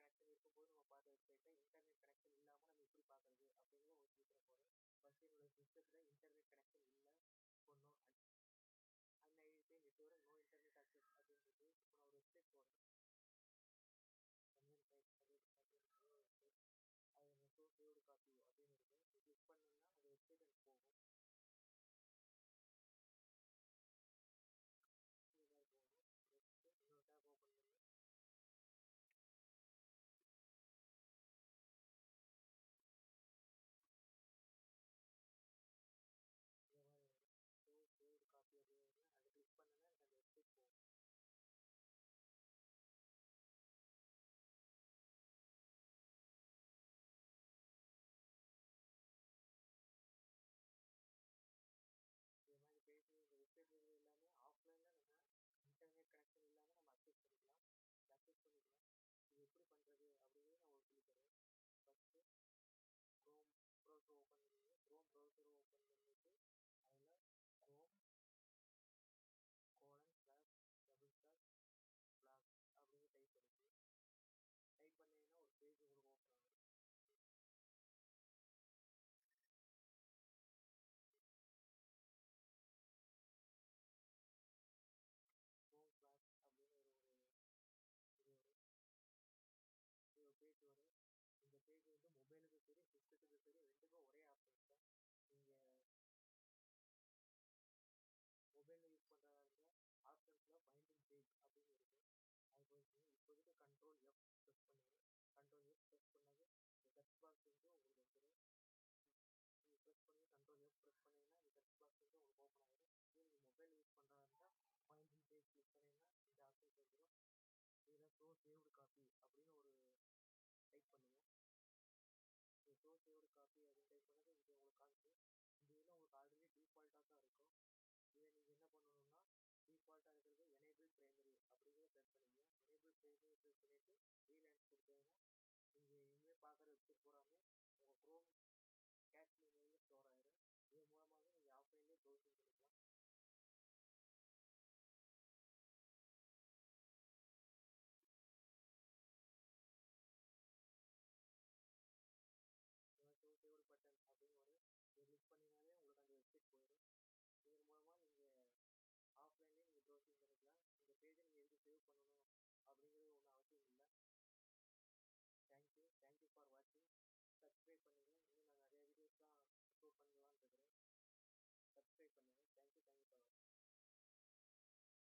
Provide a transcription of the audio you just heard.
Connection இருக்கும்போது நம்ம பார்த்த வெப்சைட்டை இன்டர்நெட் கனெக்ஷன் இல்லாமல் நம்ம எப்படி பார்க்குறது அப்படிங்கிறத உங்களுக்கு சொல்லி போகிறேன் ஃபஸ்ட்டு என்னோட சிஸ்டத்தில் இன்டர்நெட் கனெக்ஷன் இல்லை ஒன்றும் அன்ஐடி ஐடி நோ இன்டர்நெட் ஆக்சஸ் அப்படின்றது இப்போ நான் ஒரு வெப்சைட் போடுறேன் தமிழ் அது என்ன ஷோ சேவ்டு காப்பி அப்படின்னு இருக்கும் இது கிளிக் பண்ணோம்னா அந்த வெப்சைட் எனக்கு போகும். பேசி எல்லாமே ஆஃப்லைனில் நம்ம இன்டர்நெட் கனெக்ஷன் இல்லாமல் நம்ம அக்சஸ் பண்ணிக்கலாம். அக்சஸ் பண்ணிக்கலாம். இது எப்படி பண்ணுறது அப்படிங்கிறது நான் உங்களுக்கு சொல்லித் தருவேன் ஃபஸ்ட்டு க்ரோம் ப்ரௌசர் ஓப்பன் பண்ணுங்க. க்ரோம் ப்ரௌசர் ஓப்பன் பண்ணிட்டு செவனுக்கு சரி சிஸ்டத்துக்கு சரி ரெண்டுக்கும் ஒரே ஆப்ஷன்ஸ் தான் நீங்கள் மொபைலில் யூஸ் பண்ணுறதா இருந்தால் ஆப்ஷன்ஸில் பைண்டிங் பேஜ் அப்படின்னு இருக்கும். அது போயிட்டு இப்போதைக்கு கண்ட்ரோல் எஃப் ப்ரெஸ் பண்ணுங்கள் கண்ட்ரோல் எஃப் ப்ரெஸ் பண்ணது இந்த டெக்ஸ்ட் பாக்ஸ் வந்து உங்களுக்கு வந்துடும் நீங்கள் ப்ரெஸ் பண்ணி கண்ட்ரோல் எஃப் ப்ரெஸ் பண்ணிங்கன்னா இந்த டெக்ஸ்ட் பாக்ஸ் வந்து உங்களுக்கு ஓப்பன் ஆகிடும் இதே நீங்கள் மொபைல் யூஸ் பண்ணுறதா இருந்தால் பைண்டிங் பேஜ் கிளிக் பண்ணிங்கன்னா இந்த ஆப்ஷன்ஸ் வந்துடும் இதில் ஸோ சேவ்டு காப்பி அப்படின்னு காப்பி அப்படின்னு டைப் பண்ணது இது உங்களுக்கு காமிக்கும் இந்த இதில் உங்களுக்கு ஆல்ரெடி டிஃபால்ட்டாக தான் இருக்கும். இதை நீங்கள் என்ன பண்ணணும்னா டிஃபால்ட்டாக இருக்கிறது எனேபிள் பிரைமரி அப்படிங்கிறத செட் பண்ணுவீங்க எனேபிள் பிரைமரி செட் பண்ணிவிட்டு ரீலேன்ஸ் கொடுத்தீங்கன்னா நீங்கள் இனிமேல் பார்க்குற வெப்சைட் பூராமே உங்கள் க்ரோம் கேஷ் மெமரியில் ஸ்டோர் ஆகிடும் இது மூலமாக நீங்கள் ஆஃப்லைன்லேயே பண்ணிங்கனாலே உங்களுக்கு அந்த வெப்சைட் போயிடும் இதன் மூலமாக நீங்கள் ஆஃப்லைன்லேயே நீங்கள் ப்ரௌசிங் பண்ணிக்கலாம். இந்த பேஜை நீங்கள் எதுக்கு சேவ் பண்ணணும் அப்படிங்கிறது ஒன்றும் அவசியம் இல்லை. Thank you thank you for வாட்சிங் சப்ஸ்கிரைப் பண்ணுங்கள் இன்னும் நான் நிறையா வீடியோஸ்லாம் அப்லோட் பண்ணலான்னு